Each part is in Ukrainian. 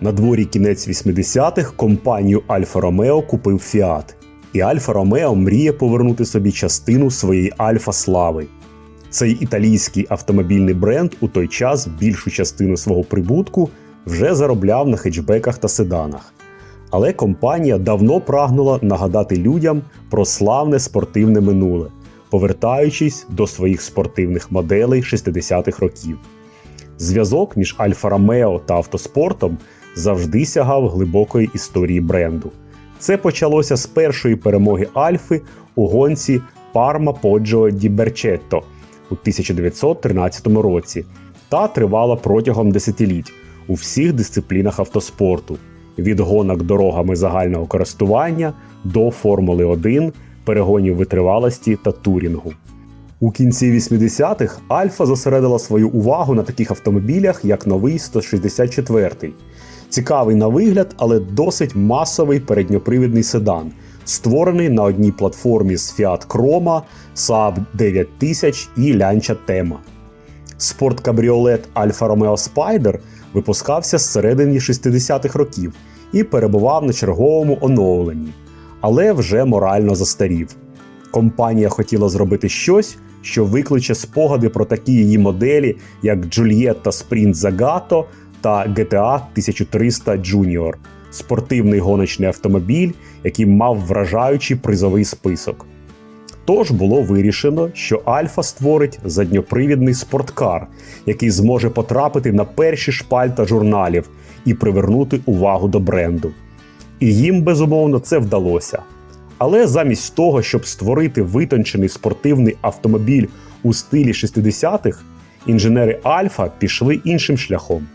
На дворі кінець 80-х компанію Альфа Ромео купив Фіат. І Альфа Ромео мріє повернути собі частину своєї Альфа слави. Цей італійський автомобільний бренд у той час більшу частину свого прибутку вже заробляв на хетчбеках та седанах. Але компанія давно прагнула нагадати людям про славне спортивне минуле, повертаючись до своїх спортивних моделей 60-х років. Зв'язок між Альфа Ромео та автоспортом завжди сягав глибокої історії бренду. Це почалося з першої перемоги Альфи у гонці Парма Поджо Ді Берчетто у 1913 році та тривала протягом десятиліть у всіх дисциплінах автоспорту від гонок дорогами загального користування до Формули 1, перегонів витривалості та турінгу. У кінці 80-х Альфа зосередила свою увагу на таких автомобілях, як новий 164. Цікавий на вигляд, але досить масовий передньопривідний седан, створений на одній платформі з Fiat Croma, Saab 9000 і Lancia Tema. Спорткабріолет Alfa Romeo Spider випускався з середини 60-х років і перебував на черговому оновленні, але вже морально застарів. Компанія хотіла зробити щось, що викличе спогади про такі її моделі, як Giulietta Sprint Zagato та GTA 1300 Junior – спортивний гоночний автомобіль, який мав вражаючий призовий список. Тож було вирішено, що Альфа створить задньопривідний спорткар, який зможе потрапити на перші шпальта журналів і привернути увагу до бренду. І їм, безумовно, це вдалося. Але замість того, щоб створити витончений спортивний автомобіль у стилі 60-х, інженери Альфа пішли іншим шляхом.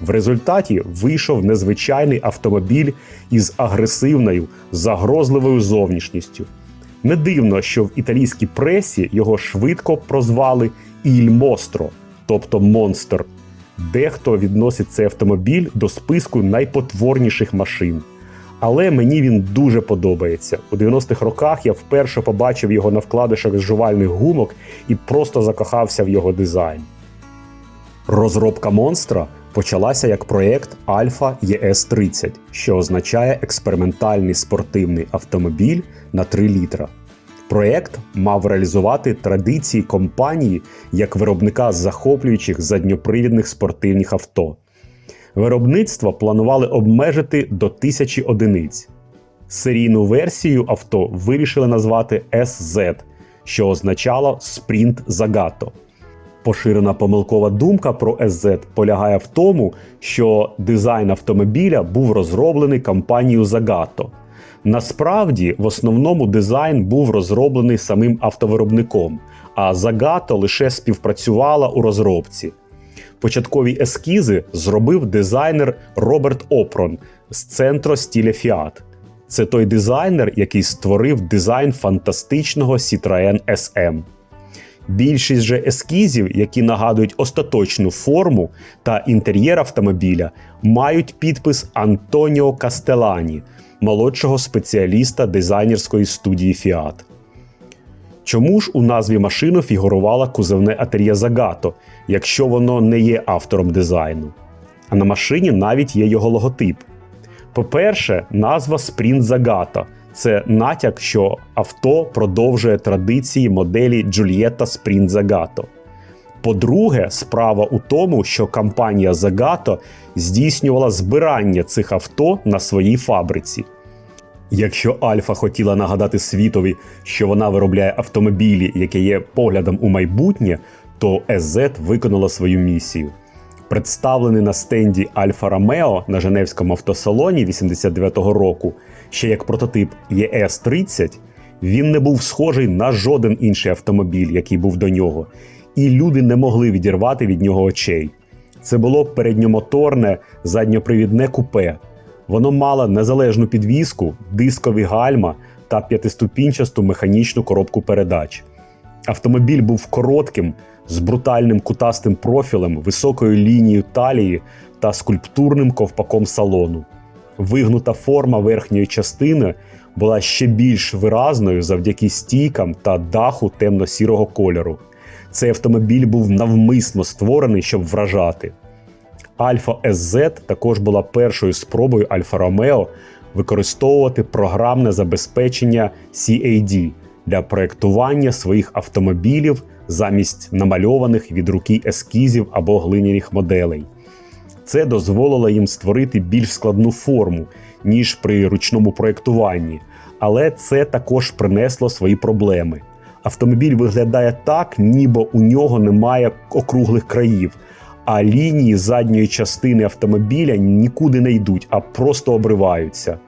В результаті вийшов незвичайний автомобіль із агресивною, загрозливою зовнішністю. Не дивно, що в італійській пресі його швидко прозвали Іль Мостро, тобто монстр. Дехто відносить цей автомобіль до списку найпотворніших машин. Але мені він дуже подобається. У 90-х роках я вперше побачив його на вкладишах з жувальних гумок і просто закохався в його дизайн. Розробка монстра почалася як проєкт Alpha ES 30 що означає експериментальний спортивний автомобіль на 3 літра. Проєкт мав реалізувати традиції компанії як виробника захоплюючих задньопривідних спортивних авто. Виробництво планували обмежити до тисячі одиниць. Серійну версію авто вирішили назвати SZ, що означало Sprint Zagato. Поширена помилкова думка про SZ полягає в тому, що дизайн автомобіля був розроблений компанією Zagato. Насправді, в основному дизайн був розроблений самим автовиробником, а Zagato лише співпрацювала у розробці. Початкові ескізи зробив дизайнер Роберт Опрон з центру стіля Fiat. Це той дизайнер, який створив дизайн фантастичного Citroën SM. Більшість же ескізів, які нагадують остаточну форму та інтер'єр автомобіля, мають підпис Антоніо Кастелані, молодшого спеціаліста дизайнерської студії Fiat. Чому ж у назві машини фігурувало кузовне атер'є Zagato, якщо воно не є автором дизайну? А на машині навіть є його логотип. По-перше, назва Sprint Zagato – це натяк, що авто продовжує традиції моделі Giulietta Sprint Zagato. По-друге, справа у тому, що компанія Zagato здійснювала збирання цих авто на своїй фабриці. Якщо Альфа хотіла нагадати світові, що вона виробляє автомобілі, які є поглядом у майбутнє, то SZ виконала свою місію. Представлений на стенді Альфа Ромео на Женевському автосалоні 89-го року, ще як прототип ЄС-30, він не був схожий на жоден інший автомобіль, який був до нього, і люди не могли відірвати від нього очей. Це було передньомоторне задньопривідне купе. Воно мало незалежну підвіску, дискові гальма та п'ятиступінчасту механічну коробку передач. Автомобіль був коротким, з брутальним кутастим профілем, високою лінією талії та скульптурним ковпаком салону. Вигнута форма верхньої частини була ще більш виразною завдяки стійкам та даху темно-сірого кольору. Цей автомобіль був навмисно створений, щоб вражати. Альфа SZ також була першою спробою Альфа Ромео використовувати програмне забезпечення CAD для проєктування своїх автомобілів замість намальованих від руки ескізів або глиняних моделей. Це дозволило їм створити більш складну форму, ніж при ручному проєктуванні, але це також принесло свої проблеми. Автомобіль виглядає так, ніби у нього немає округлих країв, а лінії задньої частини автомобіля нікуди не йдуть, а просто обриваються.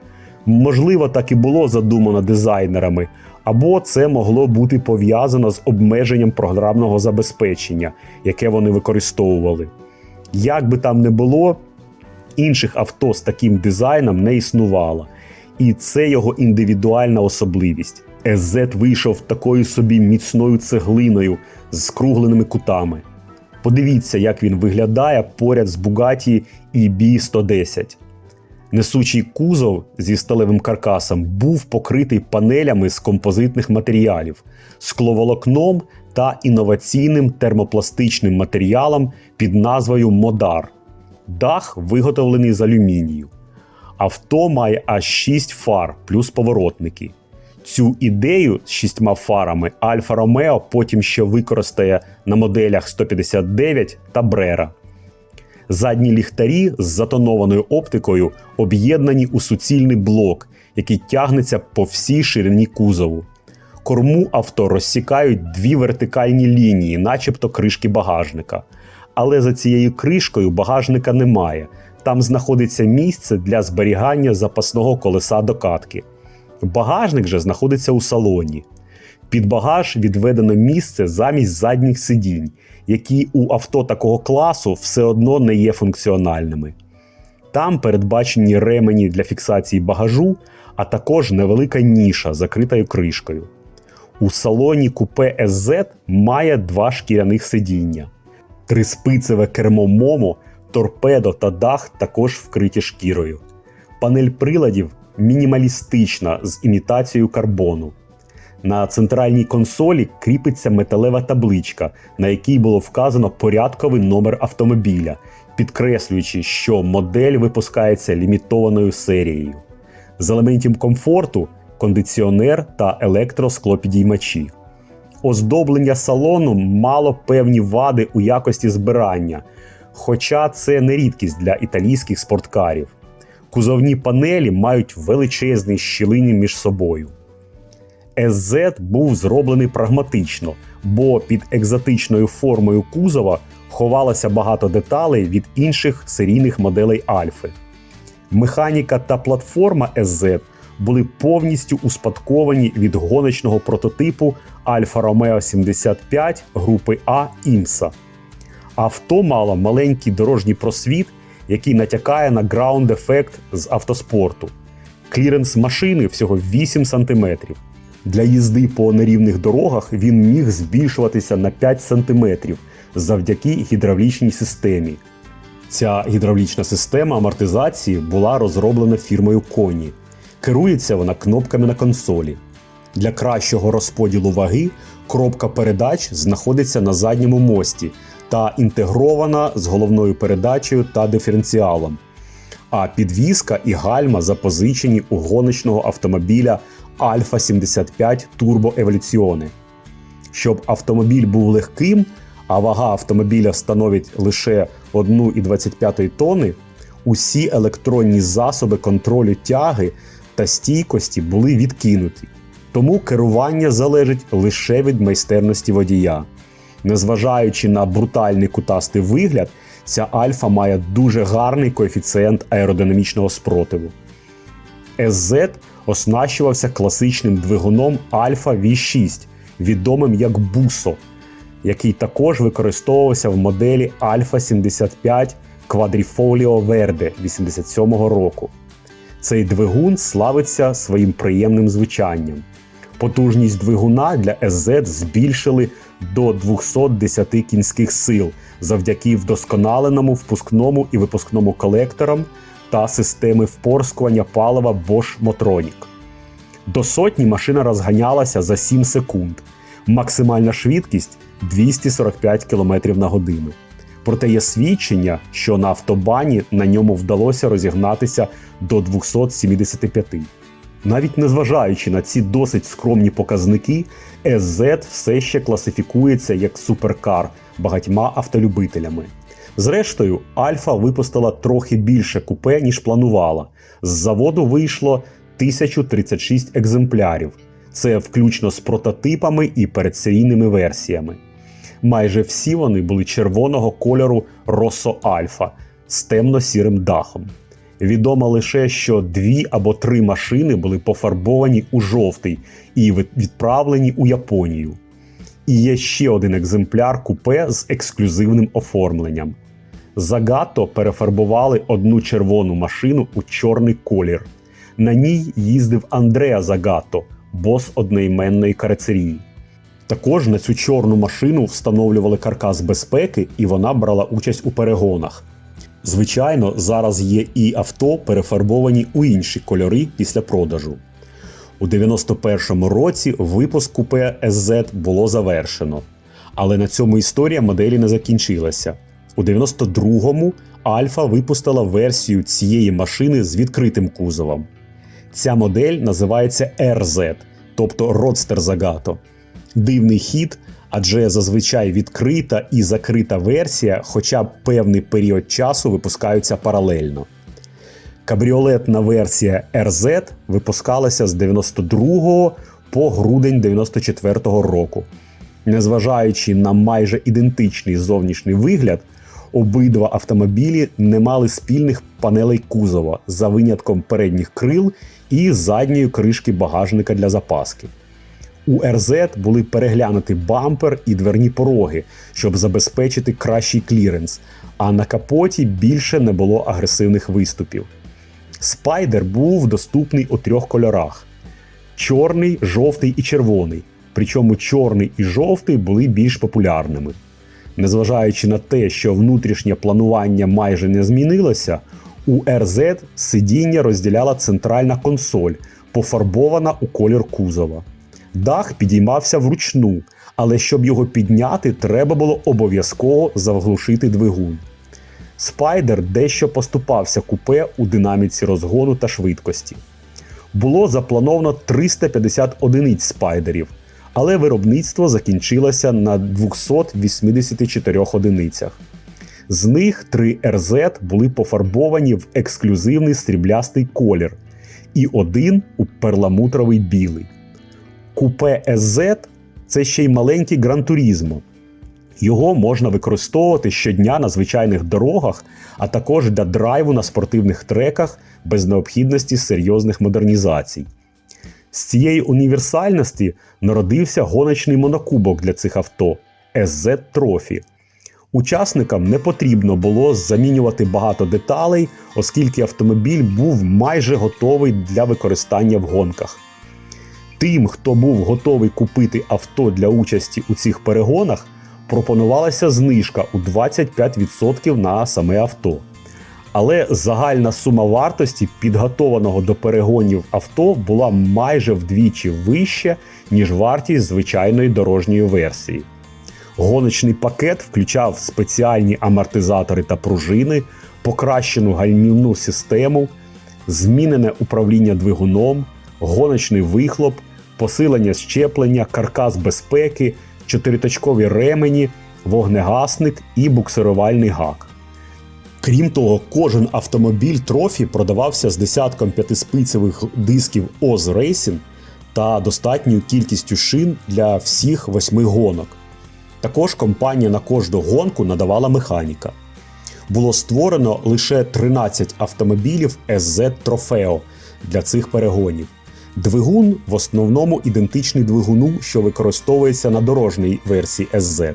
Можливо, так і було задумано дизайнерами, або це могло бути пов'язано з обмеженням програмного забезпечення, яке вони використовували. Як би там не було, інших авто з таким дизайном не існувало, і це його індивідуальна особливість. SZ вийшов такою собі міцною цеглиною з скругленими кутами. Подивіться, як він виглядає поряд з Bugatti EB110. Несучий кузов зі сталевим каркасом був покритий панелями з композитних матеріалів, скловолокном та інноваційним термопластичним матеріалом під назвою Модар. Дах виготовлений з алюмінію. Авто має аж 6 фар плюс поворотники. Цю ідею з шістьма фарами Альфа Ромео потім ще використає на моделях 159 та Брера. Задні ліхтарі з затонованою оптикою об'єднані у суцільний блок, який тягнеться по всій ширині кузову. Корму авто розсікають дві вертикальні лінії, начебто кришки багажника. Але за цією кришкою багажника немає. Там знаходиться місце для зберігання запасного колеса докатки. Багажник же знаходиться у салоні. Під багаж відведено місце замість задніх сидінь, які у авто такого класу все одно не є функціональними. Там передбачені ремені для фіксації багажу, а також невелика ніша, закритою кришкою. У салоні купе SZ має два шкіряних сидіння. Триспицеве кермо Момо, торпедо та дах також вкриті шкірою. Панель приладів мінімалістична з імітацією карбону. На центральній консолі кріпиться металева табличка, на якій було вказано порядковий номер автомобіля, підкреслюючи, що модель випускається лімітованою серією. З елементів комфорту кондиціонер та електросклопідіймачі. Оздоблення салону мало певні вади у якості збирання, хоча це не рідкість для італійських спорткарів. Кузовні панелі мають величезні щілини між собою. SZ був зроблений прагматично, бо під екзотичною формою кузова ховалося багато деталей від інших серійних моделей Альфи. Механіка та платформа SZ були повністю успадковані від гоночного прототипу Alfa Romeo 75 групи А Імса. Авто мало маленький дорожній просвіт, який натякає на граунд-ефект з автоспорту. Кліренс машини всього 8 см. Для їзди по нерівних дорогах він міг збільшуватися на 5 см завдяки гідравлічній системі. Ця гідравлічна система амортизації була розроблена фірмою Коні. Керується вона кнопками на консолі. Для кращого розподілу ваги коробка передач знаходиться на задньому мості та інтегрована з головною передачею та диференціалом. А підвізка і гальма запозичені у гоночного автомобіля Alfa 75 Turbo Evoluzione. Щоб автомобіль був легким, а вага автомобіля становить лише 1,25 тонни, усі електронні засоби контролю тяги та стійкості були відкинуті. Тому керування залежить лише від майстерності водія. Незважаючи на брутальний кутастий вигляд, ця альфа має дуже гарний коефіцієнт аеродинамічного спротиву. SZ оснащувався класичним двигуном Alfa V6, відомим як Busso, який також використовувався в моделі Alfa 75 Quadrifoglio Verde 87 року. Цей двигун славиться своїм приємним звучанням. Потужність двигуна для SZ збільшили до 210 кінських сил завдяки вдосконаленому впускному і випускному колекторам та системи впорскування палива Bosch Motronic. До сотні машина розганялася за 7 секунд. Максимальна швидкість 245 км на годину. Проте є свідчення, що на автобані на ньому вдалося розігнатися до 275. Навіть незважаючи на ці досить скромні показники, SZ все ще класифікується як суперкар багатьма автолюбителями. Зрештою, Альфа випустила трохи більше купе, ніж планувала. З заводу вийшло 1036 екземплярів. Це включно з прототипами і передсерійними версіями. Майже всі вони були червоного кольору Росо Альфа з темно-сірим дахом. Відомо лише, що дві або три машини були пофарбовані у жовтий і відправлені у Японію. І є ще один екземпляр купе з ексклюзивним оформленням. Загато перефарбували одну червону машину у чорний колір. На ній їздив Андреа Загато, бос одноіменної карацерії. Також на цю чорну машину встановлювали каркас безпеки, і вона брала участь у перегонах. Звичайно, зараз є і авто, перефарбовані у інші кольори після продажу. У 91-му році випуск купе SZ було завершено. Але на цьому історія моделі не закінчилася. У 92-му Альфа випустила версію цієї машини з відкритим кузовом. Ця модель називається RZ, тобто Roadster Zagato. Дивний хід, адже зазвичай відкрита і закрита версія, хоча б певний період часу випускаються паралельно. Кабріолетна версія RZ випускалася з 92 по грудень 94 року. Незважаючи на майже ідентичний зовнішній вигляд, обидва автомобілі не мали спільних панелей кузова за винятком передніх крил і задньої кришки багажника для запаски. У RZ були переглянуті бампер і дверні пороги, щоб забезпечити кращий кліренс, а на капоті більше не було агресивних виступів. Спайдер був доступний у трьох кольорах: чорний, жовтий і червоний. Причому чорний і жовтий були більш популярними. Незважаючи на те, що внутрішнє планування майже не змінилося, у RZ сидіння розділяла центральна консоль, пофарбована у колір кузова. Дах підіймався вручну, але щоб його підняти, треба було обов'язково заглушити двигун. Спайдер дещо поступався купе у динаміці розгону та швидкості. Було заплановано 350 одиниць спайдерів, але виробництво закінчилося на 284 одиницях. З них 3 RZ були пофарбовані в ексклюзивний сріблястий колір, і один у перламутровий білий. Купе SZ – це ще й маленький гран-турізмо. Його можна використовувати щодня на звичайних дорогах, а також для драйву на спортивних треках без необхідності серйозних модернізацій. З цієї універсальності народився гоночний монокубок для цих авто SZ Trophy. Учасникам не потрібно було замінювати багато деталей, оскільки автомобіль був майже готовий для використання в гонках. Тим, хто був готовий купити авто для участі у цих перегонах, пропонувалася знижка у 25% на саме авто. Але загальна сума вартості підготованого до перегонів авто була майже вдвічі вища, ніж вартість звичайної дорожньої версії. Гоночний пакет включав спеціальні амортизатори та пружини, покращену гальмівну систему, змінене управління двигуном, гоночний вихлоп, посилення щеплення, каркас безпеки, чотириточкові ремені, вогнегасник і буксирувальний гак. Крім того, кожен автомобіль трофі продавався з десятком п'ятиспицевих дисків Oz Racing та достатньою кількістю шин для всіх восьми гонок. Також компанія на кожну гонку надавала механіка. Було створено лише 13 автомобілів SZ Trofeo для цих перегонів. Двигун в основному ідентичний двигуну, що використовується на дорожній версії SZ,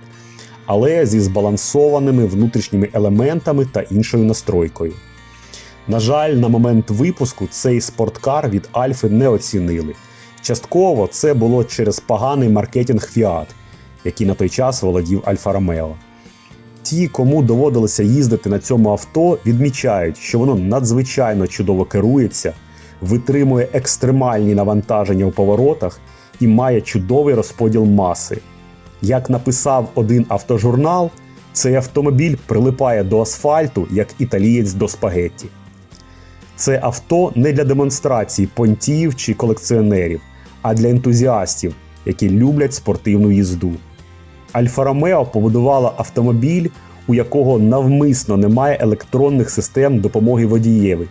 але зі збалансованими внутрішніми елементами та іншою настройкою. На жаль, на момент випуску цей спорткар від Альфи не оцінили. Частково це було через поганий маркетинг Fiat, який на той час володів Альфа Ромео. Ті, кому доводилося їздити на цьому авто, відмічають, що воно надзвичайно чудово керується, витримує екстремальні навантаження у поворотах і має чудовий розподіл маси. Як написав один автожурнал, Цей автомобіль прилипає до асфальту, як італієць до спагетті. Це авто не для демонстрації понтів чи колекціонерів, а для ентузіастів, які люблять спортивну їзду. Альфа Ромео побудувала автомобіль, у якого навмисно немає електронних систем допомоги водієві,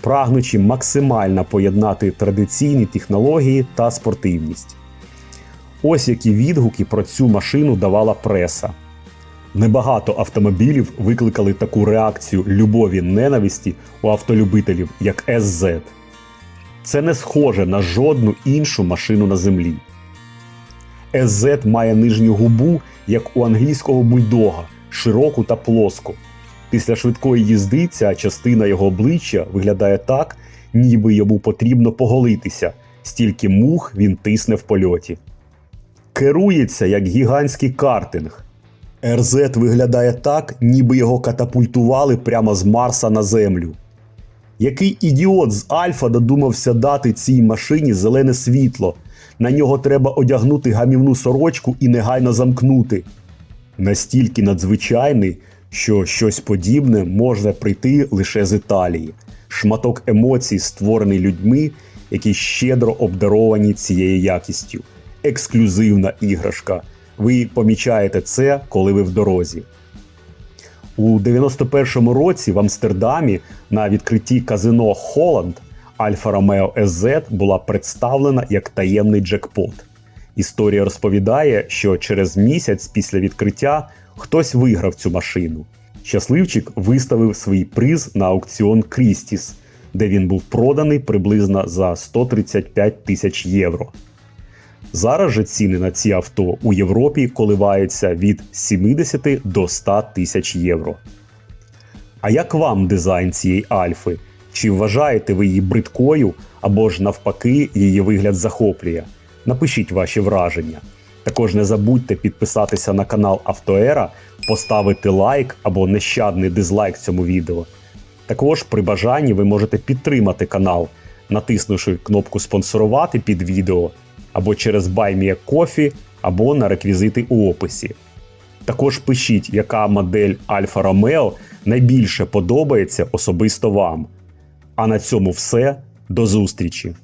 прагнучи максимально поєднати традиційні технології та спортивність. Ось які відгуки про цю машину давала преса. Небагато автомобілів викликали таку реакцію любові ненависті у автолюбителів, як SZ. Це не схоже на жодну іншу машину на землі. SZ має нижню губу, як у англійського бульдога, широку та плоску. Після швидкої їзди ця частина його обличчя виглядає так, ніби йому потрібно поголитися, стільки мух він тисне в польоті. Керується як гігантський картинг. РЗ виглядає так, ніби його катапультували прямо з Марса на Землю. Який ідіот з Альфа додумався дати цій машині зелене світло? На нього треба одягнути гамівну сорочку і негайно замкнути. Настільки надзвичайний, що щось подібне може прийти лише з Італії. Шматок емоцій, створений людьми, які щедро обдаровані цією якістю. Ексклюзивна іграшка. Ви помічаєте це, коли ви в дорозі. У 91-му році в Амстердамі на відкритті казино Холланд Альфа Ромео SZ була представлена як таємний джекпот. Історія розповідає, що через місяць після відкриття хтось виграв цю машину. Щасливчик виставив свій приз на аукціон Крістіс, де він був проданий приблизно за 135 тисяч євро. Зараз же ціни на ці авто у Європі коливаються від 70 до 100 тисяч євро. А як вам дизайн цієї альфи? Чи вважаєте ви її бридкою або ж навпаки її вигляд захоплює? Напишіть ваші враження. Також не забудьте підписатися на канал Автоера, поставити лайк або нещадний дизлайк цьому відео. Також при бажанні ви можете підтримати канал, натиснувши кнопку спонсорувати під відео або через BuyMeACoffee, або на реквізити у описі. Також пишіть, яка модель Альфа Ромео найбільше подобається особисто вам. А на цьому все. До зустрічі!